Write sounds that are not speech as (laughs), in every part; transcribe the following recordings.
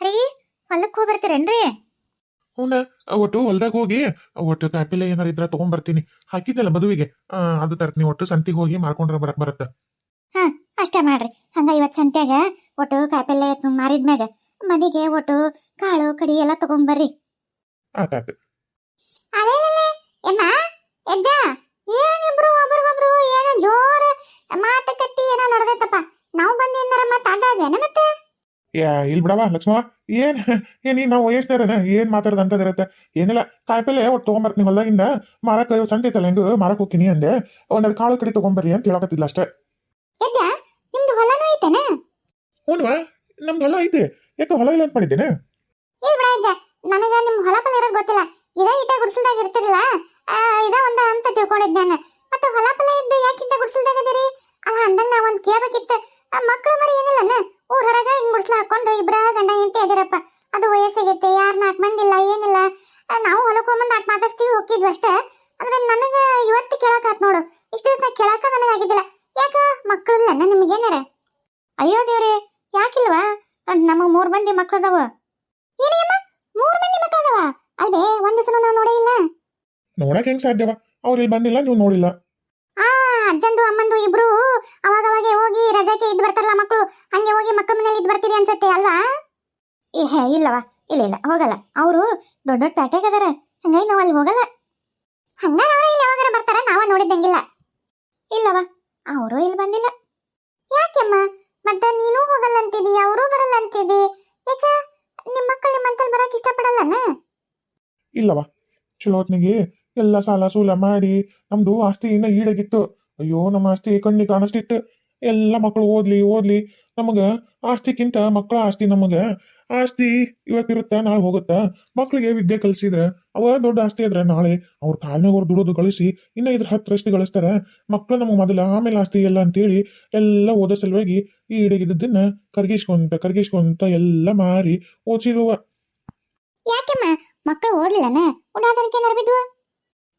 ರೀ ಹೊಲಕ್ಕೆ ಹೋಗಿ ಬರ್ತೀರೇನ್ರಿ? ಹ್ಞೂನ ಒಟ್ಟು ಹೊಲ್ದಾಗ ಹೋಗಿ ಒಟ್ಟು ಕಾಯಿಪಲ್ಲೆ ಏನಾರ ಇದ್ರ ತಗೊಂಬರ್ತೀನಿ ಹಾಕಿದ್ದಲ್ಲ ಮದುವೆಗೆ. ಅದು ತರ್ತೀನಿ. ಒಟ್ಟು ಸಂತಿಗೆ ಹೋಗಿ ಮಾಡ್ಕೊಂಡ್ರೆ ಬರಕ್ ಬರತ್ತ. ಅಷ್ಟೇ ಮಾಡ್ರಿ. ಹಂಗ ಇವತ್ತು ಸಂತ್ಯಾಗ ಒಟ್ಟು ಕಾಯಿಪಲ್ಲೆ ಮಾರಿದ್ಮ್ಯಾಗ ಮನೆಗೆ ಒಟ್ಟು ಕಾಳು ಕಡಿ ಎಲ್ಲ ತಗೊಂಬರ್ರಿ ಆತಾತು. ಎಮ್ಮ ಎಜ್ಜ ಏನಿಬ್ರು ಒಬ್ರಿಗೊಬ್ರು ಏನೋ ಜೋರ ಮಾತುಕತೆ ಏನೋ ನಡೆದೈತಪ್ಪ. ನಾವು ಬಂದು ಏನಾರ ಮಾತಾಡೋದೇನ ಮತ್ತೆ? ಯಾ ಇಲ್ಲಿ ಬಿಡವ ಲಕ್ಷ್ಮವ ಏನ್ ಏನ್ ನಾವು ವಯಸ್ಸಿನಾರನ ಏನ್ ಮಾತಾಡ್ದ ಅಂತದಿರತ್ತೆ ಏನಿಲ್ಲ ಕಾಯಿಪಲ್ಲೆ ಒಟ್ಟು ತೊಗೊಂಬರ್ತೀನಿ ಹೊಲ್ದಾಗಿಂದ ಮಾರಕ್ ಸಂತೆ ಐತಲ್ಲ ಹೆಂಗು ಮಾರಕ್ ಹೋಗ್ತೀನಿ ಅಂದೆ. ಒಂದೆರಡು ಕಾಳು ಕಡಿ ತಗೊಂಬರ್ರಿ ಅಂತ ಹೇಳಕತ್ತಿಲ್ಲ ಅಷ್ಟೇ. ಎಜ್ಜ ನಿಮ್ದು ಹೊಲನೂ ಐತೆನ? ಹ್ಞೂನ್ವಾ ನಮ್ದು ಹೊಲ ಐತೆ. ಯಾಕೆ ಹೊಲ ಇಲ್ಲ ಅಂತ ಮಾಡಿದ್ದೇನೆ? ಇಲ್ಲ ಬಿಡ ಅಜ್ಜ ನನಗ ನಿಮ್ ಹೊಲ ಪಲ್ಲ ಇರೋದ್ ಗೊತ್ತಿಲ್ಲ. ಇದೇ ಇಟ ಗುಡಿಸಲ್ದಾಗ ಇರ್ತಿರಲ್ಲ ಇದ ಒಂದ ಅಂತ ತಿಳ್ಕೊಂಡಿದ್ದೆ ನಾನು. ಮತ್ತೆ ಹೊಲ ಪಲ್ಲ ಇದ್ದು ಯಾಕಿಂತ ಗುಡಿಸಲ್ದಾಗ ಇದೀರಿ ಅಲ್ಲ ಅಂದಂಗ ನಾ ಒಂದ್ ಕೇಳಬೇಕಿತ್ತು. ಮಕ್ಕಳು ಮರಿ ಏನಿಲ್ಲ ಊರ ಹೊರಗ ಹಿಂಗ್ ಗುಡ್ಸ್ಲ ಹಾಕೊಂಡು ಇಬ್ರ ಗಂಡ ಹೆಂಡತಿ ಅದಿರಪ್ಪ ಅದು ವಯಸ್ಸಾಗೈತೆ ಯಾರ್ ನಾಲ್ಕು ಮಂದಿ ಇಲ್ಲ ಏನಿಲ್ಲ ಆ, ನಾವು ಹೊಲಕ್ಕೆ ಹೋಗ್ಬಂದ್ ನಾಲ್ಕು ಮಾತಾಡ್ಸ್ತೀವಿ ಹೋಗಿದ್ವಿ ಅಷ್ಟೇ ಅಂದ್ರೆ ನನಗ ಇವತ್ತು ಕೇಳಕಾತ್ ನೋಡು ಇಷ್ಟು ದಿವಸ ಕೇಳಕ ನನಗಾಗಿದ್ದಿಲ್ಲ ಯಾಕ ಮಕ್ಕಳಿಲ್ಲ ನಿಮ್ಗೇನಾರ ಅಯ್ಯೋ ದೇವ್ರೆ ಯಾಕಿಲ್ವಾ ನಮಗ್ ಮೂರ್ ಮಂದಿ ಮಕ್ಳದವ ಏನಮ್ಮ ಮೂರ್ ಮಂದಿ ಮಕ್ಕಳದವ ಅಲ್ವೇ ಒಂದು ಸಲ ನಾವು ನೋಡೇ ಇಲ್ಲ ನೋಡಕ್ ಹೆಂಗ್ ಸಾಧ್ಯವ? ಅವ್ರು ಇಲ್ಲಿ ಬಂದಿಲ್ಲ ನೀವು ನೋಡಿಲ್ಲ. ಆ ಅಜ್ಜಂದು ಅಮ್ಮಂದು ಇಬ್ರು ಅವಾಗ ಅವಾಗೆ ಹೋಗಿ ರಜಾಕ್ಕೆ ಇದ್ ಬರ್ತಾರಲ್ಲ ಮಕ್ಕಳು ಹಂಗೆ ಹೋಗಿ ಮಕ್ಕಳ ಮನೇಲಿ ಇದ್ ಬರ್ತೀರಿ ಅನ್ಸುತ್ತೆ ಅಲ್ವಾ? ಏ ಹೇ ಇಲ್ಲವ ಇಲ್ಲ ಇಲ್ಲ ಹೋಗಲ್ಲ. ಅವರು ದೊಡ್ಡ ದೊಡ್ಡ ಪ್ಯಾಟೆಗ್ ಅದಾರ. ಹಂಗಾಗಿ ನಾವು ಅಲ್ಲಿ ಹೋಗಲ್ಲ. ಹಂಗಾರ ಅವ್ರ ಇಲ್ಲಿ ಯಾವಾಗಾರ ಬರ್ತಾರ? ನಾವ ನೋಡಿದ್ದಂಗಿಲ್ಲ. ಇಲ್ಲವ ಅವರು ಇಲ್ಲಿ ಬಂದಿಲ್ಲ. ಯಾಕೆಮ್ಮ? ಮತ್ತ ನೀನು ಹೋಗಲ್ಲ ಅಂತಿದ್ದಿ ಅವರು ಬರಲ್ಲ ಅಂತಿದ್ದಿ ಯಾಕ ನಿಮ್ಮ ಮಕ್ಕಳು ನಿಮ್ಮಂತಲ್ಲಿ ಬರಕ್ ಇಷ್ಟಪಡಲ್ಲನ? ಇಲ್ಲವ ಚಲೋ ಹೊತ್ನಿಗೆ. ಎಲ್ಲ ಸಾಲ ಸೂಲ ಮಾಡಿ ನಮ್ದು ಆಸ್ತಿ ಇನ್ನ ಈಡಾಗಿತ್ತು. ಅಯ್ಯೋ, ನಮ್ಮ ಆಸ್ತಿ ಕಣ್ಣಿಗೆ ಕಾಣಿಸ್ತಿತ್ತು. ಎಲ್ಲ ಮಕ್ಕಳು ಓದ್ಲಿ ಓದ್ಲಿ, ನಮಗ ಆಸ್ತಿಕ್ಕಿಂತ ಮಕ್ಕಳ ಆಸ್ತಿ ನಮಗ. ಆಸ್ತಿ ಇವತ್ತಿರುತ್ತ, ನಾಳೆ ಹೋಗುತ್ತ? ಮಕ್ಕಳಿಗೆ ವಿದ್ಯೆ ಕಲಿಸಿದ್ರೆ, ಅವ ದೊಡ್ಡ ಆಸ್ತಿ ಆದ್ರೆ ನಾಳೆ ಅವ್ರ ಕಾಲ್ನಾಗ ಅವ್ರು ದುಡಿದು ಗಳಿಸಿ ಇನ್ನ ಇದ್ರ ಹತ್ತರಷ್ಟು ಗಳಿಸ್ತಾರ? ಮಕ್ಕಳು ನಮಗೆ ಮೊದಲ ಆಮೇಲೆ ಆಸ್ತಿ ಎಲ್ಲ ಅಂತೇಳಿ ಎಲ್ಲ ಓದೋ ಸಲುವಾಗಿ ಈ ಇಡಗಿದ್ದನ್ನ ಕರ್ಗಿಸ್ಕೊಂತ ಕರ್ಗಿಸ್ಕೊಂತ ಎಲ್ಲ ಮಾರಿ ಓದಿಸಿರುವ ಯಾಕೆಮ್ಮ? ಮಕ್ಕಳು ಓದ್ಲಿಲ್ಲನ? ಉಡಾದನಕ್ಕೆ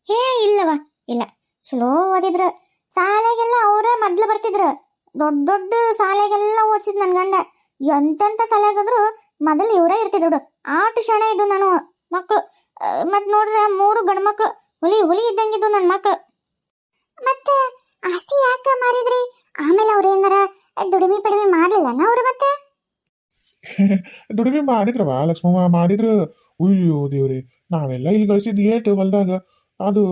ಏ ಇಲ್ಲವ ಇಲ್ಲ. ಚಲೋ ಓದಿದ್ರು. ಶಾಲೆಗೆಲ್ಲ ಅವರೇ ಮೊದ್ಲು ಬರ್ತಿದ್ರು. ದೊಡ್ಡ ದೊಡ್ಡ ಶಾಲೆಗೆಲ್ಲ ಓದಿಸಿದ್ ನನ್ ಗಂಡ. ಎಂತೆಂತ ಶಾಲೆಗಾದ್ರು ಮೊದಲು ಇವರೇ ಇರ್ತಿದ್ರು ಆಟ ಶಾಣೆ ಇದ್ದು ನಾನು ಮಕ್ಕಳು ಮತ್ ನೋಡ್ರೆ ಮೂರು ಗಂಡು ಮಕ್ಕಳು ಹುಲಿ ಹುಲಿ ಇದ್ದಂಗಿದ್ದು ನನ್ನ ಮಕ್ಕಳು ಮತ್ತೆ ಆಸ್ತಿ ಯಾಕ ಮಾರಿದ್ರಿ? ಆಮೇಲೆ ಅವ್ರ ಏನಾರ ದುಡಿಮೆ ಪಡಿಮೆ ಮಾಡ್ಲಿಲ್ಲನ ಅವ್ರು ಮತ್ತೆ? (laughs) ದುಡಿಮೆ ಮಾಡಿದ್ರವಾ ಲಕ್ಷ್ಮಮ್ಮ, ಮಾಡಿದ್ರು. ಅಯ್ಯೋ ದೇವ್ರಿ, ನಾವೆಲ್ಲ ಇಲ್ಲಿ ಗಳಿಸಿದ್ ಏಟ್ ಹೊಲ್ದಾಗ. ಅದು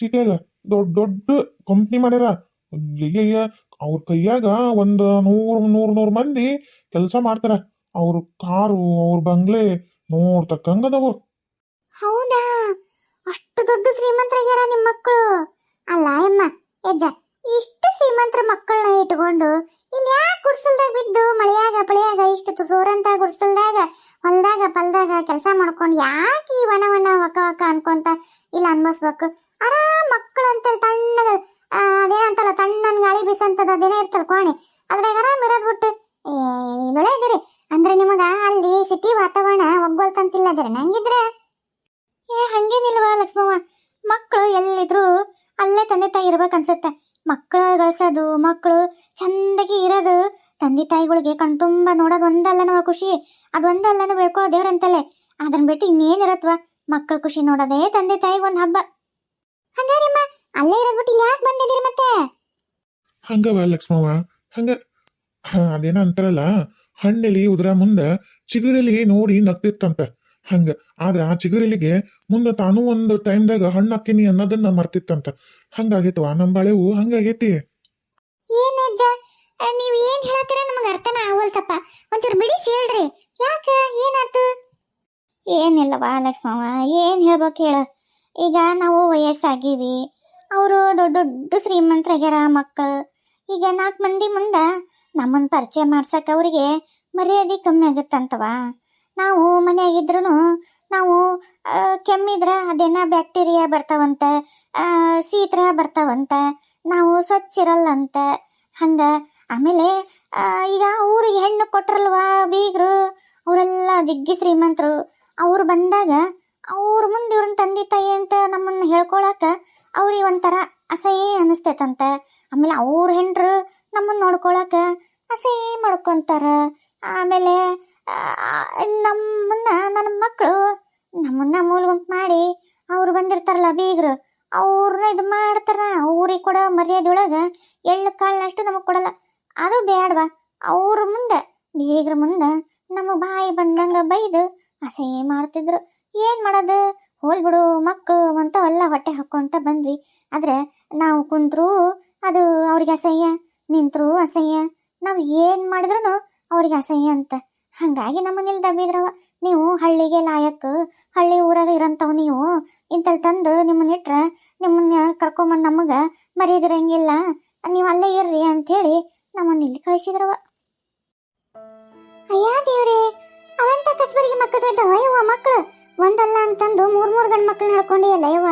ಸಿಟಿಯಾಗ ದೊಡ್ಡ ದೊಡ್ಡ ಕಂಪ್ನಿ ಮಾಡ್ಯಾರ. ಅಯ್ಯಯ್ಯ, ಅವ್ರ ಕೈಯಾಗ ಒಂದು ನೂರು ನೂರು ನೂರು ಮಂದಿ ಕೆಲಸ ಮಾಡ್ತಾರ. ಅವ್ರ ಕಾರು, ಅವ್ರ ಬಂಗ್ಲೆ ನೋಡ್ತಕ್ಕಂಗದವು ಹೌದಾ? ಅಷ್ಟು ದೊಡ್ಡ ಶ್ರೀಮಂತರಾಗ್ಯಾರ ನಿಮ್ಮ ಮಕ್ಕಳು ಅಲ್ಲ ಅಮ್ಮ ಯಜ್ಜ ಇಷ್ಟು ಶ್ರೀಮಂತರ ಮಕ್ಕಳನ್ನ ಇಟ್ಕೊಂಡು ಇಲ್ಲಿ ಯಾಕೆ ಗುಡ್ಸಲ್ದಾಗ ಬಿದ್ದು ಮಳೆಯಾಗ, ಪಳೆಯಾಗ, ಇಷ್ಟು ತುಸೋರಂತ ಗುಡ್ಸಲ್ದಾಗ, ಹೊಲ್ದಾಗ, ಪಲ್ದಾಗ ಕೆಲಸ ಮಾಡ್ಕೊಂಡು ಯಾಕೆ ಈ ವನ ವನ ವಕ ಅನ್ಕೊಂತ ಇಲ್ಲಿ ಅನ್ಭವಿಸ್ಬೇಕು? ಆರಾಮ್ ಮಕ್ಕಳು ಅಂತೇಳಿ ತಣ್ಣಗ ಅದೇನಂತಲ್ಲ, ತಣ್ಣನ್ ಗಾಳಿ ಬೀಸಂತದ ಅದೇನೇ ಇರ್ತಲ್ಲ ಕೋಣೆ. ಅದ್ರಾಗ ಆರಾಮ್ ಇರೋದ್ ಬಿಟ್ಟು ಇಲ್ಲೊಳೆ ಇದ್ದೀರಿ. ಅಂದ್ರೆ ನಿಮಗ ಅಲ್ಲಿ ಸಿಟಿ ವಾತಾವರಣ ಒಗ್ಗೊಲ್ತಂತಿಲ್ಲ ಅದ್ರೆ ನಂಗಿದ್ರೆ, ಏ, ಹಂಗೇನಿಲ್ವಾ ಲಕ್ಷ್ಮವ್ವ? ಮಕ್ಕಳು ಎಲ್ಲಿದ್ರು ಅಲ್ಲೇ ತಂದೆ ತಾಯಿ ಇರ್ಬೇಕು ಅನ್ಸುತ್ತೆ ಮಕ್ಕಳು ಗಳಿಸೋದು ಮಕ್ಕಳು ಚಂದಗಿ ಇರೋದು. ತಂದೆ ತಾಯಿಗಳಿಗೆ ಕಣ್ತುಂಬ ನೋಡೋದು ಒಂದಲ್ಲನವ ಖುಷಿ. ಅದೊಂದಲ್ಲನೂ ಬೇಡ್ಕೊಳ್ಳೋ ದೇವ್ರಂತಲ್ಲೇ ಅದನ್ನ ಬಿಟ್ಟು ಇನ್ನೇನಿರತ್ವ ಮಕ್ಕಳ ಖುಷಿ ನೋಡೋದೇ ತಂದೆ ತಾಯಿಗೆ ಒಂದು ಹಬ್ಬ. ಹಂಗಾರಮ್ಮ, ಅಲ್ಲೇ ಇರೋದ್ಬಿಟ್ಟು ಯಾಕೆ ಬಂದಿದ್ದೀರಿ ಮತ್ತೆ? ಹಂಗವ ಲಕ್ಷ್ಮವ್ವ, ಹಂಗ ಅದೇನ ಅಂತಾರಲ್ಲ. ಹಣ್ಣೆಲಿ ಉದ್ರ ಮುಂದೆ ಚಿಗುರೆಲಿ ನೋಡಿ ನಗ್ತಿತ್ತಂತ ಹಂಗ, ಆದ್ರೆ ಆ ಚಿಗುರೆಲಿಗೆ ಮುಂದೆ ತಾನು ಒಂದು ಟೈಮ್ದಾಗ ಹಣ್ಣು ಹಾಕಿನಿ ಅನ್ನೋದನ್ನ ಮರ್ತಿತ್ತಂತ. ಹಂಗಾಗೈತವ ನಮ್ಮ ಬಾಳೆವು ಹಂಗಾಗೈತಿ. ಏನ್ ಅಜ್ಜ? ಆ, ನೀವ್ ಏನ್ ಹೇಳತ್ತೀರ ನಮಗ ಅರ್ಥನ ಆಗೋಲ್ತಪ್ಪ ಒಂಚೂರು ಬಿಡಿಸಿ ಹೇಳ್ರಿ. ಯಾಕ? ಏನಾತು ಏನಿಲ್ಲವಾ ಲಕ್ಷ್ಮವ ಏನು ಹೇಳ್ಬೇಕು ಹೇಳ. ಈಗ ನಾವು ವಯಸ್ಸಾಗೀವಿ. ಅವರು ದೊಡ್ಡ ದೊಡ್ಡ ಶ್ರೀಮಂತರಾಗ್ಯಾರ ಮಕ್ಕಳು. ಈಗ ನಾಲ್ಕು ಮಂದಿ ಮುಂದ ನಮ್ಮನ್ನ ಪರಿಚಯ ಮಾಡ್ಸಕ್ ಅವರಿಗೆ ಮರ್ಯಾದೆ ಕಮ್ಮಿ ಆಗುತ್ತಂತವ ನಾವು ಮನೆಯಾಗಿದ್ರು ನಾವು ಕೆಮ್ಮಿದ್ರೆ ಅದೇನ ಬ್ಯಾಕ್ಟೀರಿಯಾ ಬರ್ತಾವಂತೆ ಶೀತ ಬರ್ತಾವಂತ, ನಾವು ಸ್ವಚ್ಛ ಇರಲ್ಲಂತ, ಹಂಗ ಆಮೇಲೆ ಈಗ ಊರಿಗೆ ಹೆಣ್ಣು ಕೊಟ್ರಲ್ವಾ ಬೀಗರು, ಅವರೆಲ್ಲ ಜಿಗ್ಗಿ ಶ್ರೀಮಂತರು, ಅವ್ರು ಬಂದಾಗ ಅವ್ರ ಮುಂದೆ ಇವ್ರನ್ನ ತಂದೆ ತಾಯಿ ಅಂತ ನಮ್ಮನ್ನ ಹೇಳ್ಕೊಳಕ ಅವ್ರಿಗೆ ಒಂಥರ ಅಸಹ್ಯ ಅನಿಸ್ತೈತಂತೆ. ಆಮೇಲೆ ಅವ್ರ ಹೆಂಡ್ರು ನಮ್ಮನ್ನ ನೋಡ್ಕೊಳಕ ಅಸಹ್ಯ ಮಾಡ್ಕೊಂತಾರ. ಆಮೇಲೆ ನಮ್ಮನ್ನ, ನನ್ನ ಮಕ್ಕಳು ನಮ್ಮನ್ನ ಮೂಲ ಗುಂಪು ಮಾಡಿ ಅವ್ರು ಬಂದಿರ್ತಾರಲ್ಲ ಬೀಗರು ಅವ್ರನ್ನ ಇದು ಮಾಡ್ತಾರ. ಅವ್ರಿಗೆ ಕೊಡೋ ಮರ್ಯಾದೆ ಒಳಗೆ ಎಳ್ಳು ಕಾಳನ್ನಷ್ಟು ನಮಗೆ ಕೊಡಲ್ಲ. ಅದು ಬೇಡವಾ ಅವ್ರ ಮುಂದೆ, ಬೀಗ್ರ ಮುಂದೆ ನಮಗೆ ಬಾಯಿ ಬಂದಂಗೆ ಬೈದು ಅಸಹ್ಯ ಮಾಡ್ತಿದ್ರು. ಏನು ಮಾಡೋದು? ಹೋಲ್ ಬಿಡು ಮಕ್ಕಳು ಎಲ್ಲ ಹೊಟ್ಟೆ ಹಾಕ್ಕೊಂತ ಬಂದ್ವಿ. ಆದರೆ ನಾವು ಕುಂತ್ರು ಅದು ಅವ್ರಿಗೆ ಅಸಹ್ಯ, ನಿಂತರೂ ಅಸಹ್ಯ. ನಾವು ಏನು ಮಾಡಿದ್ರು ಅವ್ರಿಗೆ ಅಸಹ್ಯ ಅಂತ. ಹಾಗಾಗಿ ನಮ್ಮನೇಲಿ ದಬ್ಬಿದ್ರವ. ನೀವು ಹಳ್ಳಿಗೆ ಲಾಯಕ್, ಹಳ್ಳಿ ಊರಾಗ ಇರಂಥವು ನೀವು ಇಂತಲ್ಲಿ ತಂದು ನಿಮ್ಮನ್ನ ಇಟ್ರೆ, ನಿಮ್ಮನ್ನ ಕರ್ಕೊಂಬಂದು ನಮಗೆ ಮರೆಯದಿರಂಗಿಲ್ಲ. ನೀವು ಅಲ್ಲೇ ಇರ್ರಿ ಅಂಥೇಳಿ ನಮ್ಮನ್ನ ಇಲ್ಲಿ ಕಳಿಸಿದ್ರವ. ಅಯ್ಯ ದೇವ್ರಿ, ಅವಂತ ಕಸ್ಬರಿಗೆ ಮಕ್ಕದ ಯವ್ವ ಮಕ್ಕಳು ಒಂದಲ್ಲ ಅಂತಂದು ಮೂರ್ ಮೂರ್ ಗಂಡ್ ಮಕ್ಳು ನಡ್ಕೊಂಡಿಯಲ್ಲ ಯವ್ವ.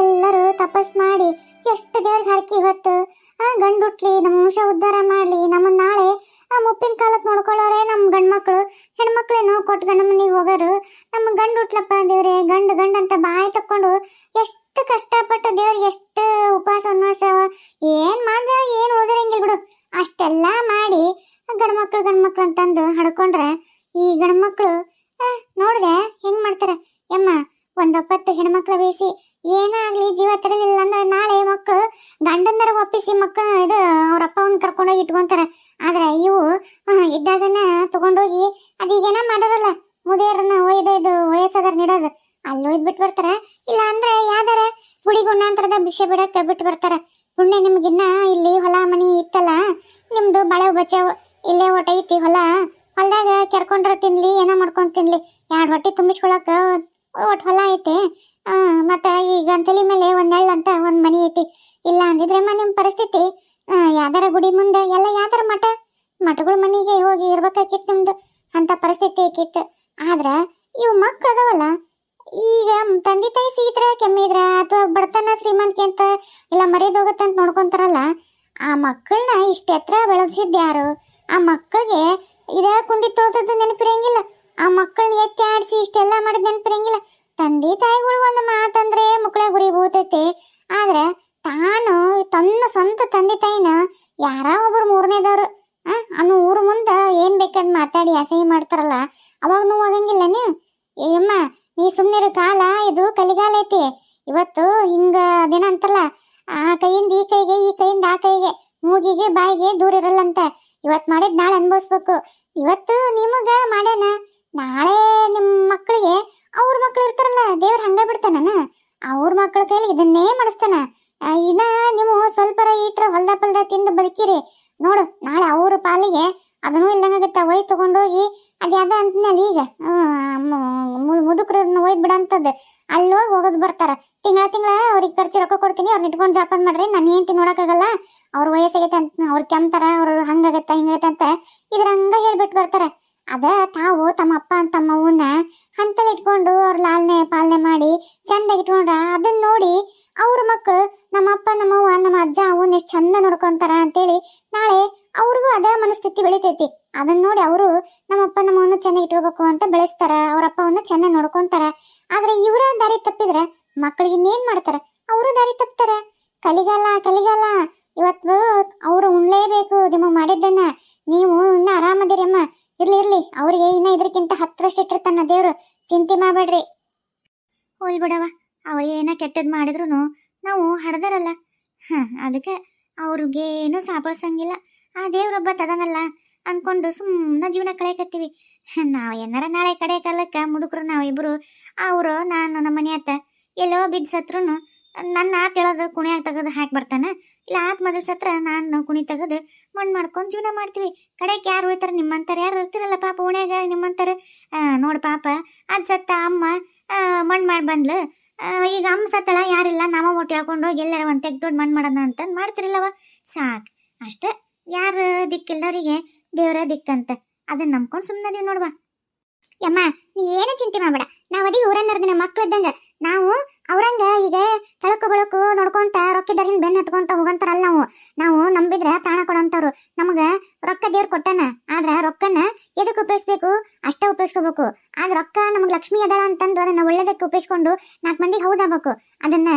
ಎಲ್ಲರೂ ತಪಸ್ ಮಾಡಿ ಎಷ್ಟು ದೇವ್ರಿಗೆ ಹರಕಿ ಹೊತ್ತು, ಆ ಗಂಡು ಹುಟ್ಲಿ ನಮ್ಮ ವಂಶ ಉದ್ಧಾರ ಮಾಡ್ಲಿ ನಮ್ಮ ನಾಳೆ ಆ ಮುಪ್ಪಿನ ಕಾಲಕ್ಕೆ ನೋಡ್ಕೊಳ್ಳೋರೆ ನಮ್ಮ ಗಂಡ್ ಮಕ್ಳು ಹೆಣ್ಮಕ್ಳೇನೋ ಕೊಟ್ಟು ಗಂಡ ಮನೆಗೆ ಹೋಗೋರು. ನಮ್ಮ ಗಂಡು ಹುಟ್ಲಪ್ಪ ದೇವ್ರೆ, ಗಂಡು ಗಂಡ ಅಂತ ಬಾಯಿ ತಕ್ಕೊಂಡು ಎಷ್ಟು ಕಷ್ಟಪಟ್ಟು ದೇವ್ರಿಗೆ ಎಷ್ಟು ಉಪವಾಸ, ಉನ್ವಾಸ ಏನು ಮಾಡ್ದ, ಏನು ಉಳಿದಿರಂಗಿಲ್ಲ ಬಿಡು. ಅಷ್ಟೆಲ್ಲ ಮಾಡಿ ಗಂಡು ಮಕ್ಳು ಗಂಡು ಮಕ್ಳು ಅಂತಂದು ಹಡ್ಕೊಂಡ್ರೆ ಈ ಗಂಡು ಮಕ್ಳು ನೋಡ್ದೆ, ಹೆಂಗ್ ಮಾಡ್ತಾರ? ಯಮ್ಮ ಒಂದೊಪ್ಪತ್ತು ಹೆಣ್ಮಕ್ಳು ಬೇಯಿಸಿ. ಆಗಲಿ, ಜೀವ ತರಲಿಲ್ಲ ಅಂದ್ರೆ ನಾಳೆ ಗಂಡಂದರ ಒಪ್ಪಿಸಿ ಮಕ್ಕಳ ಇದು ಅವ್ರ ಅಪ್ಪವನ್ನ ಕರ್ಕೊಂಡೋಗಿ ಇಟ್ಕೊಂತಾರ. ಆದ್ರೆ ಇವು ಇದ್ದಾಗನ ತಗೊಂಡೋಗಿ ಅದೀಗೇನ ಮಾಡೋದಲ್ಲ ಮುದಿಯರನ್ನ ಒಯ್ದೈದು ವಯಸ್ಸಾದ್ರ ನೀಡೋದು. ಅಲ್ಲಿ ಒಯ್ದು ಬಿಟ್ಟು ಬರ್ತಾರ. ಇಲ್ಲ ಅಂದ್ರೆ ಯಾವ್ದಾರ ಗುಡಿ ಗುಣಾಂತರದ ಭಿಕ್ಷೆ ಬಿಡಕ್ಕೆ ಬಿಟ್ಟು ಬರ್ತಾರ. ಪುಣ್ಯ ನಿಮ್ಗಿನ್ನ ಇಲ್ಲಿ ಹೊಲ ಮನಿ ಇತ್ತಲ್ಲ, ನಿಮ್ದು ಬಳೆ ಬಚಾವ್ ಇಲ್ಲೇ ಒಟ್ಟ ಐತಿ ಹೊಲ. ಹೊಲ್ದಾಗ ಕೆರ್ಕೊಂಡ್ರ ತಿನ್ಲಿ, ಏನೋ ಮಾಡ್ಕೊಂಡ್ ತಿನ್ಲಿ. ಎರಡು ಹೊಟ್ಟೆ ತುಂಬಿಸ್ಕೊಳಕ ಒಟ್ಟು ಹೊಲ ಐತೆ. ಮತ್ತ ಈಗ ತಲೆ ಮೇಲೆ ಒಂದ್ ನೆಳ್ಳು ಅಂತ ಒಂದ್ ಮನಿ ಐತಿ. ಇಲ್ಲ ಅಂದಿದ್ರಮ್ಮ ನಿಮ್ಮ ಪರಿಸ್ಥಿತಿ ಯಾವ್ದಾರ ಗುಡಿ ಮುಂದೆ ಎಲ್ಲ ಯಾವ್ದಾರ ಮಠ, ಮಠಗಳ ಮನೆಗೆ ಹೋಗಿ ಇರ್ಬೇಕಾಕಿತ್ತು ನಿಮ್ದು, ಅಂತ ಪರಿಸ್ಥಿತಿ ಆಕಿತ್ತು ಆದ್ರ ಇವು ಮಕ್ಕಳು ಅದಾವಲ್ಲ, ಈಗ ತಂದೆ ತಾಯಿ ಸೀತ್ರ ಕೆಮ್ಮಿದ್ರ ಅಥವಾ ಬಡತನ ಶ್ರೀಮಂತಿಕೆ ಅಂತ ಇಲ್ಲ ಹೋಗುತ್ತಂತ ನೋಡ್ಕೊಂತಾರಲ್ಲ, ಆ ಮಕ್ಕಳನ್ನ ಇಷ್ಟೆತ್ರ ಎತ್ತರ ಬೆಳೆಸಿದ್ಯಾರು ಆ ಮಕ್ಕಳಿಗೆ ಇದ ಕುಂಡಿ ತೊಳೆದದ್ದು ನೆನಪಿರಂಗಿಲ್ಲ? ಆ ಮಕ್ಕಳನ್ನ ಎತ್ತಿ ಆಡಿಸಿ ಇಷ್ಟೆಲ್ಲ ಮಾಡಿದ ನೆನಪಿರಂಗಿಲ್ಲ? ತಂದೆ ತಾಯಿಗಳು ಒಂದು ಮಾತಂದ್ರೆ ಮಕ್ಕಳ ಗುರಿ ಬೋತೈತಿ ಆದ್ರೆ ತಾನು ತನ್ನ ಸ್ವಂತ ತಂದೆ ತಾಯಿನ ಯಾರ ಒಬ್ರು ಮೂರನೇದವ್ರು. ಆ ಅನ್ನು ಊರು ಮುಂದ ಏನ್ ಬೇಕಾದ್ ಮಾತಾಡಿ ಅಸಹ್ಯ ಮಾಡ್ತಾರಲ್ಲ ಅವಾಗ ನೋವು ಆಗಂಗಿಲ್ಲನೇ ಏಮ್ಮ ನೀ ಸುಮ್ಮನಿರು ಕಾಲ, ಇದು ಕಲಿಗಾಲ ಐತಿ. ಇವತ್ತು ಹಿಂಗ ದಿನ ಅಂತಲ್ಲ, ಆ ಕೈಯಿಂದ ಈ ಕೈಗೆ, ಈ ಕೈಯಿಂದ ಆ ಕೈಗೆ, ಮೂಗಿಗೆ, ಬಾಯಿಗೆ ದೂರ ಇರಲ್ಲಂತ. ಇವತ್ ಮಾಡಿದ್ ನಾಳೆ ಅನ್ಭವಿಸ್ಬೇಕು. ಇವತ್ತು ನಿಮಗ ಮಾಡ್ಯಾನ. ನಾಳೆ ನಿಮ್ಮ ಮಕ್ಕಳಿಗೆ ಅವ್ರ ಮಕ್ಳು ಇರ್ತಾರಲ್ಲ, ದೇವ್ರ ಹಂಗ ಬಿಡ್ತಾನ ಅವ್ರ ಮಕ್ಕಳ ಕೈಲಿ ಇದನ್ನೇ ಮಾಡಿಸ್ತಾನ. ಇನ್ನ ನೀವು ಸ್ವಲ್ಪರ ಈಟ್ರ ಹೊಲ್ದ ಪಲ್ದ ತಿಂದು ಬದುಕಿರಿ. ನೋಡು, ನಾಳೆ ಅವ್ರ ಪಾಲಿಗೆ ಅದನ್ನೂ ಇಲ್ದಂಗಾಗತ್ತ, ಒಯ್ ತಗೊಂಡೋಗಿ ಅದ್ಯಾದ ಅಂತನಲ್ಲಿ ಈಗ. ಮುದುಕರನ್ನ ಒಯ್ದು ಬಿಡಂತದ್ದು ಹೋಗಿ ಹೋಗೋದು ಬರ್ತಾರ. ತಿಂಗಳ ತಿಂಗಳ ಅವ್ರಿಗೆ ಖರ್ಚು ರೊಕ್ಕ ಕೊಡ್ತೀನಿ ಅವ್ರನ್ನ ಇಟ್ಕೊಂಡು ಜಾಪಾನ್ ಮಾಡ್ರಿ, ನಾನು ಹೆಂಡತಿ ನೋಡಕ್ಕಾಗಲ್ಲ. ಅವ್ರ ವಯಸ್ಸಾಗೈತೆ ಅಂತ, ಅವ್ರು ಕೆಮ್ತಾರ, ಅವ್ರು ಹಂಗಾಗತ್ತ, ಹಿಂಗಾಗತ್ತ ಅಂತ ಇದ್ರಂಗ ಹೇಳ್ಬಿಟ್ಟು ಬರ್ತಾರೆ. ಅದ ತಾವು ತಮ್ಮ ಅಪ್ಪ ತಮ್ಮ ಅವನ್ನ ಹಂತಲ್ಲಿ ಇಟ್ಕೊಂಡು ಅವ್ರ ಲಾಲ್ನೆ ಪಾಲನೆ ಮಾಡಿ ಚಂದಾಗಿ ಇಟ್ಕೊಂಡ್ರ ಅದನ್ನ ನೋಡಿ ಅವ್ರ ಮಕ್ಕಳು ನಮ್ಮ ಅಪ್ಪ ನಮ್ಮವ್ವ ನಮ್ಮ ಅಜ್ಜ ಅವನ್ನ ಎಷ್ಟು ಚಂದ ನೋಡ್ಕೊಂತಾರ ಅಂತೇಳಿ ನಾಳೆ ಅವ್ರಿಗೂ ಅದೇ ಮನಸ್ಥಿತಿ ಬೆಳಿತೈತಿ. ಅದನ್ನ ನೋಡಿ ಅವರು ನಮ್ಮಪ್ಪ ನಮ್ಮವನ್ನ ಚೆನ್ನಾಗಿ ಇಟ್ಕೋಬೇಕು ಅಂತ ಬೆಳೆಸ್ತಾರ, ಅವ್ರ ಅಪ್ಪವನ್ನ ಚೆನ್ನಾಗಿ ನೋಡ್ಕೊಂತಾರ. ಆದ್ರೆ ಇವರ ದಾರಿ ತಪ್ಪಿದ್ರೆ ಮಕ್ಕಳಿಗೆ ಇನ್ನೇನ್ ಮಾಡ್ತಾರ? ಅವರು ದಾರಿ ತಪ್ತಾರ? ಕಲಿಗಾಲ ಕಲಿಗಾಲ ಇವತ್ತು ಅವರು ಉಣ್ಲೇಬೇಕು ನಿಮಗೆ ಮಾಡಿದ್ದನ್ನ. ನೀವು ಇನ್ನ ಆರಾಮದಿರಿ ಅಮ್ಮ ಇರ್ಲಿ ಇರ್ಲಿ. ಅವ್ರಿಗೆ ಇನ್ನ ಇದ್ರಕ್ಕಿಂತ ಹತ್ತರಷ್ಟು ಇಟ್ಟಿರ್ತಾನ ದೇವ್ರು. ಚಿಂತೆ ಮಾಡಬೇಡ್ರಿ. ಹೋಲ್ ಬಿಡವ ಅವ್ರು ಏನ ಕೆಟ್ಟದ್ ಮಾಡಿದ್ರು ನಾವು ಹಡ್ದಾರಲ್ಲ. ಹ, ಅದಕ್ಕೆ ಅವ್ರಿಗೇನು ಸಾಪಡಿಸಂಗಿಲ್ಲ ಆ ದೇವ್ರೊಬ್ಬ ತದನಲ್ಲ ಅನ್ಕೊಂಡು ಸುಮ್ಮನೆ ಜೀವನ ಕಳೆಯಕತ್ತೀವಿ. ನಾವು ಏನಾರ ನಾಳೆ ಕಡೆ ಕಾಲಕ್ಕೆ ಮುದುಕರು ನಾವಿಬ್ರು, ಅವರು, ನಾನು, ನಮ್ಮ ಮನೆ ಹತ್ತ ಎಲ್ಲೋ ಬಿದ್ದು ಸತ್ರು ನನ್ನ ಆತ ಹೇಳೋದು ಕುಣಿಯಾಗ ತೆಗೆದು ಹಾಕಿ ಬರ್ತಾನೆ. ಇಲ್ಲ ಆತ್ ಮೊದಲು ಸತ್ರ ನಾನು ಕುಣಿ ತೆಗೆದು ಮಣ್ಣು ಮಾಡ್ಕೊಂಡು ಜೀವನ ಮಾಡ್ತೀವಿ. ಕಡೆಗೆ ಯಾರು ಹೋಯ್ತಾರ ನಿಮ್ಮಂತಾರೆ ಯಾರು ಇರ್ತಿರಲ್ಲ ಪಾಪ, ಓಣ್ಯಾಗ ನಿಮ್ಮಂತಾರೆ. ನೋಡು ಪಾಪ, ಅದು ಸತ್ತ ಅಮ್ಮ ಮಣ್ಣು ಮಾಡಿ ಬಂದ್ಲು. ಈಗ ಅಮ್ಮ ಸತ್ತಳ, ಯಾರಿಲ್ಲ ನಾಮ ಒಟ್ಟು ಹೇಳ್ಕೊಂಡು ಹೋಗಿ ಎಲ್ಲರ ಒಂದು ತೆಗ್ದು ಮಣ್ಣು ಮಾಡೋಣ ಅಂತಂದು ಮಾಡ್ತಿರಲ್ಲವ? ಸಾಕು. ಅಷ್ಟೇ, ಯಾರು ದಿಕ್ಕಿಲ್ದವರಿಗೆ ದೇವರ ದಿಕ್ಕಂತ. ಅದನ್ನ ನಂಬ್ಕೊಂಡು ಸುಮ್ಮನೆ ನೋಡ್ವಾ. ಯಮ್ಮ, ನೀ ಏನು ಚಿಂತೆ ಮಾಡಬೇಡ. ನಾವು ಅದೀವಿ ಊರನ್ನರ್ದಿನ ಮಕ್ಳು ಇದ್ದಂಗ, ನಾವು ಅವ್ರಂಗ ಈಗ ತಳಕು ಬಳಕು ನೋಡ್ಕೊಂತ ರೊಕ್ಕಿದ್ದರಿನ ಬೆನ್ನ ಹತ್ಕೊಂತ ಹೋಗಂತಾರಲ್ಲ ನಾವು. ನಾವು ನಂಬಿದ್ರೆ ಪ್ರಾಣ ಕೊಡಂತವ್ರು ನಮಗ ರೊಕ್ಕ ದೇವ್ರು ಕೊಟ್ಟನ, ಆದ್ರ ರೊಕ್ಕನ ಎದಕ್ಕೆ ಉಪಯೋಗಿಸ್ಬೇಕು? ಅಷ್ಟ ಉಪಯೋಗಿಸ್ಕೋಬೇಕು. ಆದ್ರ ರೊಕ್ಕ ನಮಗೆ ಲಕ್ಷ್ಮಿ ಅದಳ ಅಂತಂದು ಅದನ್ನ ಒಳ್ಳೇದಕ್ಕೆ ಉಪಯೋಗಿಸ್ಕೊಂಡು ನಾಲ್ಕು ಮಂದಿಗೆ ಹೌದಾಗಬೇಕು. ಅದನ್ನ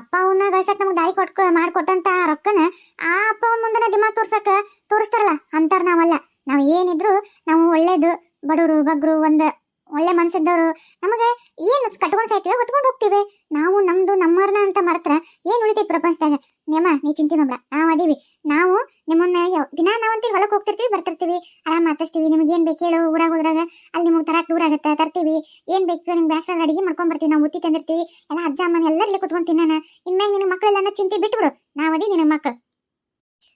ಅಪ್ಪ ಅವನ್ನ ಗಳಿಸಕ್ ನಮ್ಗೆ ದಾರಿ ಕೊಟ್ಕೊ, ಮಾಡ್ಕೊಟ್ಟಂತ ರೊಕ್ಕನ ಆ ಅಪ್ಪ ಅವನ ಮುಂದನ ದಿಮಾಗ್ ತೋರ್ಸಕ ತೋರಿಸ್ತಾರಲ್ಲ ಅಂತಾರ ನಾವಲ್ಲ. ನಾವು ಏನಿದ್ರು ನಾವು ಒಳ್ಳೇದು, ಬಡವರು, ಬಗ್ರು ಒಂದ್ ಒಳ್ಳೆ ಮನಸ್ಸಿದ್ದವರು ನಮಗೆ ಏನು ಕಟ್ಕೊಂಡು ಸಾಯ್ತೀವಿ ಹೊತ್ಕೊಂಡು ಹೋಗ್ತೀವಿ. ನಾವು ನಮ್ದು ನಮ್ಮರ್ನ ಅಂತ ಮರ್ತ್ರ ಏನ್ ಉಳಿತೈತಿ ಪ್ರಪಂಚದಾಗ? ನೇಮ ನೀ ಚಿಂತೆ ಮಾಡ್ಬೇಡ. ನಾವ್ ಅದೀವಿ. ನಾವು ನಿಮ್ಮನ್ನ ದಿನ ನಾವು ನಾವಂತೀವಿ ಹೊಲಕ್ ಹೋಗ್ತಿರ್ತೀವಿ, ಬರ್ತಿರ್ತೀವಿ. ಆರಾಮ್ ಮಾತಾಡ್ತೀವಿ ನಿಮ್ಗೆ ಏನು ಬೇಕು ಹೇಳು ಊರಾಗ ಹೋದ್ರಾಗ. ಅಲ್ಲಿ ನಿಮ್ಗೆ ತರಕ್ಕೆ ದೂರ ಆಗುತ್ತೆ, ತರ್ತೀವಿ. ಏನ್ ಬೇಕು ನಿಮ್ಗೆ ಬ್ಯಾಸರ ಅಡಿಗೆ ಮಾಡ್ಕೊಂಡ್ ಬರ್ತೀವಿ. ನಾವು ಉತ್ತಿ ತಂದಿರ್ತೀವಿ. ಎಲ್ಲ ಅಜ್ಜ ಅಮ್ಮನ ಎಲ್ಲರಲ್ಲಿ ಕುತ್ಕೊಂಡು ತಿನ್ನೋಣ. ಇನ್ಮ್ಯಾಗ ನಿನ್ನ ಮಕ್ಕಳೆಲ್ಲ ಚಿಂತೆ ಬಿಟ್ಬಿಡು. ನಾವದಿ ನಿನ್ನ ಮಕ್ಕಳು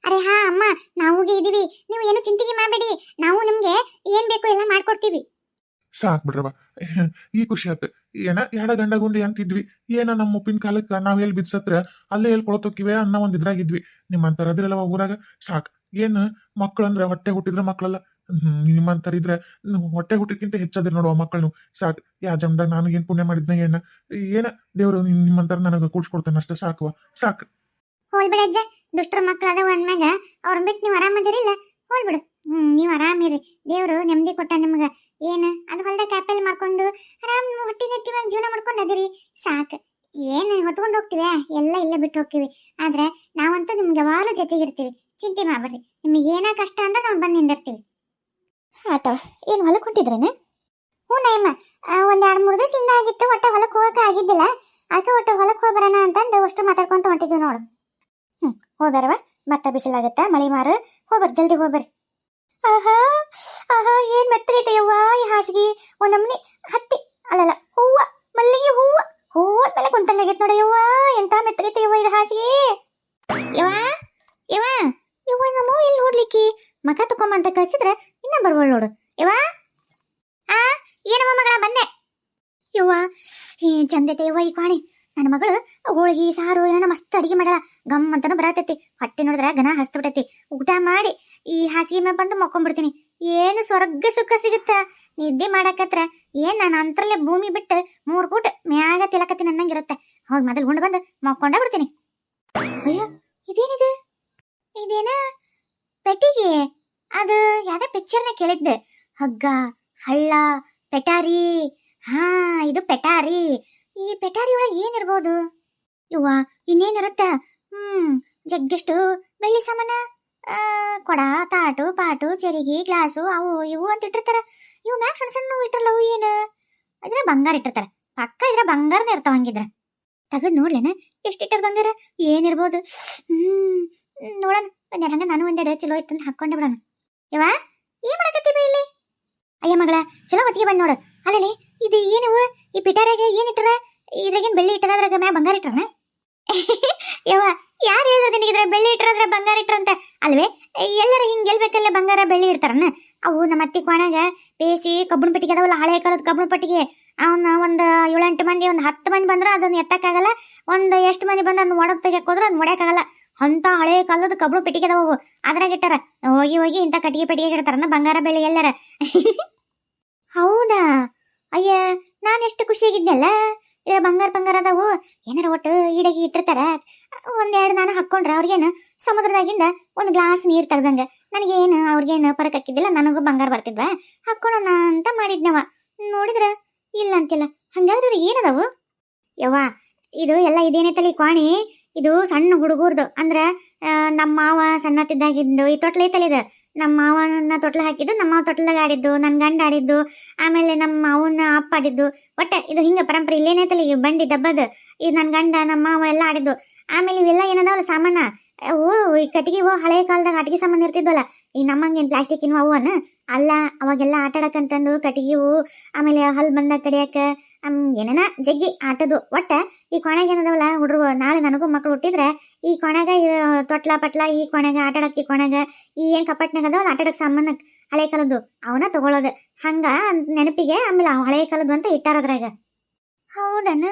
ಅರೆ ಹಾ, ಅಮ್ಮ ನಾವು ಇದೀವಿ. ನೀವು ಏನು ಚಿಂತೆಗೆ ಮಾಡಬೇಡಿ. ನಾವು ನಿಮ್ಗೆ ಏನ್ ಬೇಕು ಎಲ್ಲ ಮಾಡ್ಕೊಡ್ತೀವಿ. ಸಾಕ್ ಬಿಡ್ರವ ಈ ಖುಷಿ ಆಯ್ತು ಏನ ಎಡ ಗಂಡ ಗುಂಡಿ ಅಂತಿದ್ವಿ. ಏನ, ನಮ್ಮ ಉಪ್ಪಿನ ಕಾಲಕ್ಕೆ ನಾವ್ ಎಲ್ಲಿ ಬಿದ್ಸತ್ರ, ಅಲ್ಲೇ ಎಲ್ಲಿ ಕೊಳತೋಕಿವೆ ಅನ್ನೋ ಒಂದ್ ಇದ್ರಾಗಿದ್ವಿ ನಿಮ್ಮಂತರ ಅದಿರಲ್ಲವ ಊರಾಗ? ಸಾಕ್. ಏನ್ ಮಕ್ಕಳಂದ್ರ ಹೊಟ್ಟೆ ಹುಟ್ಟಿದ್ರ ಮಕ್ಕಳಲ್ಲ ನಿಮ್ಮಂತರ ಇದ್ರೆ ಹೊಟ್ಟೆ ಹುಟ್ಟಕ್ಕಿಂತ ಹೆಚ್ಚದಿರ್ ನೋಡುವ ಮಕ್ಕಳನ್ನು ಸಾಕ್. ಯಾ ಜಮ್ದಾಗ ನಾನು ಏನ್ ಪುಣ್ಯ ಮಾಡಿದ್ನ, ಏನ? ಏನ, ದೇವ್ರು ನಿಮ್ಮಂತಾರ ನನಗ ಕೂಡ್ಸ್ಕೊಡ್ತಾನ ಅಷ್ಟೇ, ಸಾಕುವ. ಸಾಕ್. ಹೋಲ್ಬಿಡ ಅಜ್ಜ. ದುಷ್ಟರ ಮಕ್ಳು ಅದಾವ ಅಂದ್ಮ್ಯಾಗ ಅವ್ರನ್ನ ಬಿಟ್ಟು ನೀವು ಆರಾಮದಿರಿಲ್ಲ ಹೋಲ್ಬಿಡು ಹ್ಮ್ ನೀವು ಆರಾಮಿರಿ ದೇವರು ನೆಮ್ಮದಿ ಕೊಟ್ಟ ನಿಮ್ಗೆ. ಏನು? ಅದು ಹೊಲ್ದಾಗ ಆಪಲ್ ಮಾಡ್ಕೊಂಡು ಆರಾಮ್ ಹೊಟ್ಟಿ ನೆತ್ತಿವಾಗ ಜೀವನ ಮಾಡ್ಕೊಂಡು ಅದಿರಿ. ಸಾಕು. ಏನು ಹೊತ್ಕೊಂಡು ಹೋಗ್ತೀವಿ ಎಲ್ಲ ಇಲ್ಲೇ ಬಿಟ್ಟು ಹೋಗ್ತೀವಿ. ಆದ್ರೆ ನಾವಂತೂ ನಿಮ್ಗೆ ಯಾವಾಗಲೂ ಜೊತೆಗಿರ್ತೀವಿ. ಚಿಂತೆ ಮಾಡ್ಬೇಡ್ರಿ. ನಿಮಗೆ ಏನ ಕಷ್ಟ ಅಂದ್ರೆ ನಾವು ಬಂದು ನಿಂದಿರ್ತೀವಿ. ಆತ ಏನು ಹೊಲಕ್ಕೆ ಹೊಂಟಿದ್ರೇನೆ? ಹ್ಞೂ ನಯಮ್ಮ. ಒಂದು ಎರಡು ಮೂರು ದಿವಸದಿಂದ ಆಗಿತ್ತು. ಒಟ್ಟು ಹೊಲಕ್ಕೆ ಹೋಗಕ್ಕೆ ಆಗಿದ್ದಿಲ್ಲ. ಅದಕ್ಕೆ ಒಟ್ಟು ಹೊಲಕ್ಕೆ ಹೋಗಿ ಬರೋಣ ಅಂತಂದು ಅಷ್ಟು ಮಾತಾಡ್ಕೊಂತ ಹೊಂಟಿದ್ವಿ ನೋಡು. ಹ್ಞೂ ಹೋಗ್ಬರವ? ಮತ್ತೆ ಬಿಸಿಲಾಗತ್ತ? ಮಳೆ ಮಾರು? ಹೋಗ್ಬರ್ ಜಲ್ದಿ ಹೋಗ್ಬರ್ರಿ. ಆಹಾ ಆಹಾ, ಏನ್ ಮೆತ್ತಗೈತೆ ಯವ್ವ ಈ ಹಾಸಿಗೆ? ಒಂದ್ ನಮ್ನಿ ಹತ್ತಿ, ಅಲ್ಲಲ್ಲ, ಹೂವ, ಮಲ್ಲಿಗೆ ಹೂವ ಹೂವ ಮೇಲೆ ಕುಂತಂಗಾಗೈತೆ ನೋಡಿ ಯವ್ವ, ಎಂತ ಮೆತ್ತಗೈತೆ ಯವ್ವ ಇದು ಹಾಸಿಗೆ? ಯವ್ವ ಯವ್ವ ಯವ್ವ ನಮ್ಮ ಎಲ್ಲಿ ಹೋಗ್ಲಿಕ್ಕಿ ಮಕ ತಕೊಂಬಂತ ಕಳ್ಸಿದ್ರೆ ಇನ್ನ ಬರ್ವಳ್ ನೋಡು. ಯವ್ವ, ಆ, ಏನವ್ವ ಮಗಳ ಬಂದೆ ಯವ್ವ ಏನ್ ಚಂದೈತೆ ಯವ್ವ ಈ ಕಾಣಿ. ನನ್ನ ಮಗಳು, ಹೋಳಿಗೆ, ಸಾರು ಏನ ಮಸ್ತ್ ಅಡಿಗೆ ಮಾಡಳ ಗಮ್ ಅಂತಾನು ಬರತೈತಿ. ಹೊಟ್ಟೆ ನೋಡಿದ್ರೆ ಗನ ಹಸ್ತು ಊಟ ಮಾಡಿ, ಈ ಹಾಸಿಗೆ ಮೇಲೆ ಬಂದು ಮಕ್ಕೊಂಡ್ಬಿಡ್ತೀನಿ ಏನು ಸ್ವರ್ಗ ಸುಖ ಸಿಗುತ್ತ? ನಿದ್ದೆ ಮಾಡಕತ್ರ ಏನ್ ನಾನು ಅಂತರಲ್ಲೇ ಭೂಮಿ ಬಿಟ್ಟು ಮೂರು ಫೂಟ್ ಮ್ಯಾಗ ತಿಲಕತ್ತೀನಿ ಅನ್ನಂಗಿರುತ್ತೆ ಹೋಗಿ ಮೊದಲು ಗುಂಡು ಬಂದು ಮಕ್ಕೊಂಡ ಬಿಡ್ತೀನಿ. ಅಯ್ಯೋ, ಇದೇನಿದು? ಇದೇನ ಪೆಟ್ಟಿಗೆ? ಅದು ಯಾವ್ದೋ ಪಿಕ್ಚರ್ನ ಕೇಳಿದ್ದೆ. ಹಗ್ಗ, ಹಳ್ಳ, ಪೆಟಾರಿ. ಹಾ, ಇದು ಪೆಟಾರಿ. ಈ ಪೆಟಾರಿ ಒಳಗೆ ಏನಿರ್ಬೋದು? ಇವ್ವ ಇನ್ನೇನಿರುತ್ತ? ಹ್ಮ್, ಜಗ್ಗಿಷ್ಟು ಬೆಳ್ಳಿ ಸಾಮಾನ ಕೊಡ, ತಾಟು, ಪಾಟು, ಚೆರಿಗೆ, ಗ್ಲಾಸು, ಅವು ಇವು ಅಂತ ಇಟ್ಟಿರ್ತಾರ. ಇವು ಮ್ಯಾಗ ಸಣ್ಣ ಸಣ್ಣ ಇಟ್ಟಿರಲ್ಲ ಅವು ಏನು? ಅದ್ರ ಬಂಗಾರ ಇಟ್ಟಿರ್ತಾರ. ಪಕ್ಕ ಇದ್ರ ಬಂಗಾರನೇ ಇರ್ತಾವ ಹಂಗಿದ್ರ. ತಗದ್ ನೋಡ್ಲೇನ? ಎಷ್ಟಿಟ್ಟರ್ ಬಂಗಾರ? ಏನಿರ್ಬೋದು? ಹ್ಮ್, ನೋಡೋಣ. ಹಂಗ ನಾನು ಒಂದೆರಡು ಚಲೋ ಇತ್ತು ಹಾಕೊಂಡೆ ಬಿಡೋಣ. ಇವ ಏನ್ ಮಾಡಕತ್ತೀವಿ ಇಲ್ಲಿ? ಅಯ್ಯ ಮಗಳ, ಚಲೋ ಹೊತ್ತಿಗೆ ಬಂದ್ ನೋಡು. ಅಲ್ಲಲ್ಲಿ, ಇದು ಏನು ಈ ಪಿಟಾರಾಗ ಏನ್ ಇಟ್ಟರ? ಇದ್ರಾಗೇನ್ ಬೆಳ್ಳಿ ಇಟ್ಟರ ಅದ್ರಾಗ ಮ್ಯಾಗ ಬಂಗಾರ ಇಟ್ಟರನ (laughs) ಯವ್ವ, ಯಾರು ಹೇಳಿದ್ರೆ ನಿನಗೆ ಇದ್ರಾಗ ಬೆಳ್ಳಿ ಇಟ್ಟರ ಬಂಗಾರ ಇಟ್ರಂತ? ಅಲ್ವೇ, ಎಲ್ಲರ ಹಿಂಗ್ ಗೆಲ್ಬೇಕಲ್ಲ ಬಂಗಾರ ಬೆಳ್ಳಿ ಇರ್ತಾರನ ಅವು ನಮ್ಮ ಅತ್ತಿ ಕೋಣಾಗ ಬೇಸಿ ಕಬ್ಬಣ ಪೆಟ್ಟಿಗೆ ಅದಾವಲ್ಲ, ಹಳೆ ಕಾಲದ ಕಬ್ಬಣ ಪೆಟ್ಟಿಗೆ. ಅವನ್ನ ಒಂದು ಏಳೆಂಟು ಮಂದಿ, ಒಂದು ಹತ್ತು ಮಂದಿ ಬಂದ್ರೆ ಅದನ್ನ ಎತ್ತಕ್ಕಾಗಲ್ಲ. ಒಂದು ಎಷ್ಟು ಮಂದಿ ಬಂದ ಅದನ್ನ ಒಡಕ್ ಹೋದ್ರೆ ಅದ್ ಹೊಡ್ಯಕ್ಕಾಗಲ್ಲ ಅಂತ ಹಳೆ ಕಾಲದ ಕಬ್ಬಣ ಪೆಟ್ಟಿಗೆ ಅದಾವು ಅದ್ರಾಗ ಇಟ್ಟಾರ. ಹೋಗಿ ಹೋಗಿ ಇಂಥ ಕಟ್ಟಿಗೆ ಪೆಟ್ಟಿಗೆ ಇಡ್ತಾರನ ಬಂಗಾರ ಬೆಳ್ಳಿ ಎಲ್ಲರ? (laughs) ಹೌದಾ? ಅಯ್ಯ ನಾನು ಎಷ್ಟು ಖುಷಿಯಾಗಿದ್ನಲ್ಲ? ಇದ್ರ ಬಂಗಾರ ಬಂಗಾರ ಅದಾವು. ಏನಾರ ಒಟ್ಟು ಈಡಾಗಿ ಇಟ್ಟಿರ್ತಾರ. ಒಂದೆರಡು ನಾನು ಹಾಕ್ಕೊಂಡ್ರೆ ಅವ್ರಿಗೇನು ಸಮುದ್ರದಾಗಿಂದ ಒಂದು ಗ್ಲಾಸ್ ನೀರು ತೆಗ್ದಂಗ. ನನಗೇನು ಅವ್ರಿಗೇನು ಪರಕ್ ಹಾಕಿದ್ದಿಲ್ಲ, ನನಗೂ ಬಂಗಾರ ಬರ್ತಿದ್ವ. ಹಾಕ್ಕೊಳೋಣ ಅಂತ ಮಾಡಿದ್ನವ. ನೋಡಿದ್ರ ಇಲ್ಲ ಅಂತಿಲ್ಲ. ಹಂಗಾದ್ರೆ ಏನದಾವು? ಯವ್ವ, ಇದು ಎಲ್ಲ ಇದೇನೇ ತಲೆ ಕ್ವಾಣಿ? ಇದು ಸಣ್ಣ ಹುಡುಗರ್ದು. ಅಂದ್ರ ನಮ್ಮ ಮಾವ ಸಣ್ಣತ್ತಿದ್ದಾಗಿದ್ದು ಈ ತೊಟ್ಲ ಇದು. ನಮ್ಮ ಮಾವನ ತೊಟ್ಲ ಹಾಕಿದ್ದು ನಮ್ಮ ಮಾವ ತೊಟ್ಲಾಗ ಆಡಿದ್ದು ನನ್ನ ಗಂಡ ಆಡಿದ್ದು, ಆಮೇಲೆ ನಮ್ಮ ಮಾವನ ಅಪ್ಪ ಆಡಿದ್ದು. ಒಟ್ಟ ಇದು ಹಿಂಗ ಪರಂಪರೆ ಇಲ್ಲೇನೈತಲ್ಲ ಈ ಬಂಡಿ ಡಬ್ಬದ ಇದು ನನ್ನ ಗಂಡ ನಮ್ಮ ಮಾವ ಎಲ್ಲ ಆಡಿದ್ದು. ಆಮೇಲೆ ಇವೆಲ್ಲ ಏನದಾವಲ್ಲ ಸಾಮಾನ? ಓ, ಈ ಕಟ್ಟಿಗೆ ಓ ಹಳೆ ಕಾಲದಾಗ ಆಟಿಗೆ ಸಾಮಾನು ಇರ್ತಿದ್ವಲ್ಲ, ಈ ನಮ್ಮಂಗೇನು ಪ್ಲಾಸ್ಟಿಕ್ ಇನ್ನು ಅವನ ಅಲ್ಲ, ಅವಾಗೆಲ್ಲ ಆಟ ಕಟ್ಟಿಗೆ ಕಟ್ಟಿಗೆವು ಆಮೇಲೆ ಹಲ್ ಬಂದಾಗ ಕಡಿಯಾಕ ಏನೇನ ಜಗ್ಗಿ ಆಟದು. ಒಟ್ಟ ಈ ಕೊನೆಗೆ ಏನದವಲ್ಲ ಹುಡ್ರು, ನಾಳೆ ನನಗೂ ಮಕ್ಕಳು ಹುಟ್ಟಿದ್ರೆ ಈ ಕೊನೆಗೆ ತೊಟ್ಲ ಪಟ್ಲ, ಈ ಕೊನೆಗೆ ಆಟಾಡಕ್ಕೆ ಈ ಕೊನೆಗೆ ಈ ಏನ್ ಕಪಟ್ನಾಗ ಅದಾವಲ್ಲ ಆಟ ಆಡಕ್ ಸಾಮಾನ ಹಳೆ ಕಾಲದ್ದು, ಅವನ್ನ ತಗೊಳ್ಳೋದು. ಹಂಗ ನೆನಪಿಗೆ ಆಮೇಲೆ ಹಳೆ ಕಾಲದ್ದು ಅಂತ ಇಟ್ಟಾರ ಅದ್ರಾಗ. ಹೌದನ?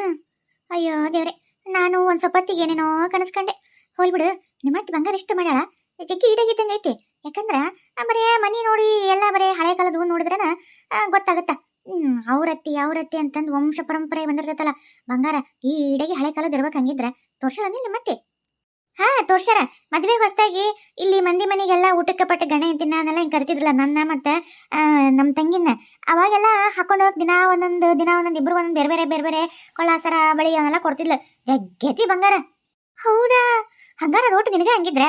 ಅಯ್ಯೋ ದೇವ್ರೆ, ನಾನು ಒಂದ್ ಸ್ವಲ್ಪ ಏನೇನೋ ಕನಸ್ಕೊಂಡೆ. ಹೋಲ್ಬಿಡು ನಿಮ್ಮತ್ತಿ ಬಂಗಾರ ಇಷ್ಟ ಮಾಡ್ಯಾಳ. ಜಗ್ಗಿ ಈಡಾಗಿದ್ದಂಗ ಐತಿ ಯಾಕಂದ್ರೆ ಬರೇ ಮನಿ ನೋಡಿ ಎಲ್ಲ ಬರೇ ಹಳೆ ಕಾಲದ್ದು ನೋಡಿದ್ರನ ಗೊತ್ತಾಗತ್ತ? ಅವ್ರತ್ತಿ ಅವ್ರತ್ತಿ ಅಂತಂದು ವಂಶ ಪರಂಪರೆ ಬಂದಿರ್ತೈತಲ್ಲ. ಬಂಗಾರ, ಈ ಇಡಗಿ ಹಳೆ ಕಾಲದ ಇರ್ಬೇಕು ಹಂಗಿದ್ರ. ತೋರ್ಸಲ್ಲ ನಿಮ್ಮತ್ತೆ ಹಾ, ತೋರ್ಸ್ಯಾರ. ಮದ್ವೆ ಹೊಸದಾಗಿ ಇಲ್ಲಿ ಮಂದಿ ಮನೆಗೆಲ್ಲ ಊಟಕ್ಕೆ ಪಟ್ಟ ಗಣ ಅನ್ನೆಲ್ಲ ಹಿಂಗ್ ಕರಿತಿದ್ರಲ್ಲ ನನ್ನ ಮತ್ತೆ ನಮ್ಮ ನಮ್ ತಂಗಿನ. ಅವಾಗೆಲ್ಲ ಹಾಕೊಂಡು ದಿನ ಒಂದೊಂದು ದಿನ ಒಂದೊಂದು, ಇಬ್ರು ಒಂದೊಂದು ಬೇರೆ ಬೇರೆ ಬೇರೆ ಬೇರೆ ಕೊಳ್ಳಾಸರ ಬಳಿ ಅವನ್ನೆಲ್ಲ ಕೊಡ್ತಿದ್ಲು. ಜಗ್ಗೇತಿ ಬಂಗಾರ. ಹೌದಾ? ಹಂಗಾರ ಒಟ್ಟು ನಿನಗೆ ಹಂಗಿದ್ರೆ?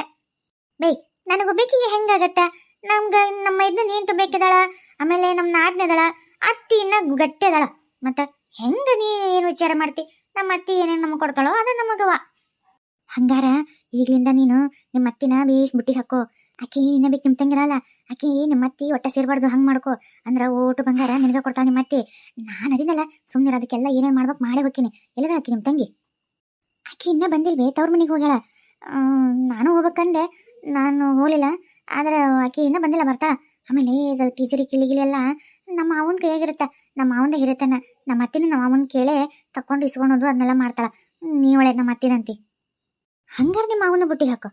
ಬೈ ನನಗೂ ಬೇಕಿಗೆ ಹೆಂಗಾಗತ್ತ? ನಮ್ಗ ನಮ್ಮ ಇದನ್ನ ನೀನು ಬೇಕಿದಾಳ ಆಮೇಲೆ ನಮ್ಮ ನಾದ್ನದಳ ಅತ್ತಿ ಇನ್ನ ಗಟ್ಟಿ ಅದಳ ಮತ್ತ ಹೆಂಗ ನೀ ಏನು ವಿಚಾರ ಮಾಡ್ತಿ? ನಮ್ಮ ಅತ್ತಿ ಏನೇನ್ ನಮಗ್ ಕೊಡ್ತಾಳೋ ಅದ ನಮಗವ ಹಂಗಾರ ಈಗ್ಲಿಂದ ನೀನು ನಿಮ್ಮ ಅತ್ತಿನ ಬೇಯಿಸ್ ಬುಟ್ಟಿ ಹಾಕೋ. ಆಕಿ ಇನ್ನ ನಿಮ್ ತಂಗಿರಲ್ಲ ಆಕಿ ನಿಮ್ಮ ಅತ್ತಿ ಒಟ್ಟ ಸೇರ್ಬಾರ್ದು, ಹಂಗ್ ಮಾಡ್ಕೋ. ಅಂದ್ರೆ ಓಟು ಬಂಗಾರ ನಿನಗ ಕೊಡ್ತಾಳ ನಿಮ್ಮ ಅತ್ತಿ. ನಾನು ಅದಿನಲ್ಲ ಸುಮ್ಮನೆ ಅದಕ್ಕೆಲ್ಲ ಏನೇನ್ ಮಾಡ್ಬೇಕು ಮಾಡೇ ಹೋಗ್ತೀನಿ ಎಲ್ಲದ ಆಕಿ ನಿಮ್ ತಂಗಿ? ಆಕಿ ಇನ್ನ ಬಂದಿಲ್ವೇ? ತವ್ರ ಮನೆಗೆ ಹೋಗ್ಯಾಳ. ನಾನು ಹೋಗ್ಬೇಕಂದೆ. ನಾನು ಹೋಗ್ಲಿಲ್ಲ. ಆದ್ರೆ ಆಕಿ ಇನ್ನ ಬಂದಿಲ್ಲ, ಬರ್ತಾಳ. ಆಮೇಲೆ ಇದು ಟೀಚರಿ ಕಿಲಿಗಿಲೆಲ್ಲ ನಮ್ಮ ಮಾವನ್ ಕೈಯಾಗಿರುತ್ತೆ, ನಮ್ಮ ಮಾವಂದ ಹಿರಿತನ. ನಮ್ಮ ಅತ್ತಿನ ನಮ್ಮ ಮಾವನ ಕೇಳೆ ತಕೊಂಡು ಇಸ್ಕೊಳೋದು ಅದನ್ನೆಲ್ಲ ಮಾಡ್ತಾಳ. ನೀವಳೆ ನಮ್ಮ ಅತ್ತಿನಂತಿ. ಹಂಗಾರ ನಿಮ್ಮ ಮಾವನ ಬುಟ್ಟಿ ಹಾಕು.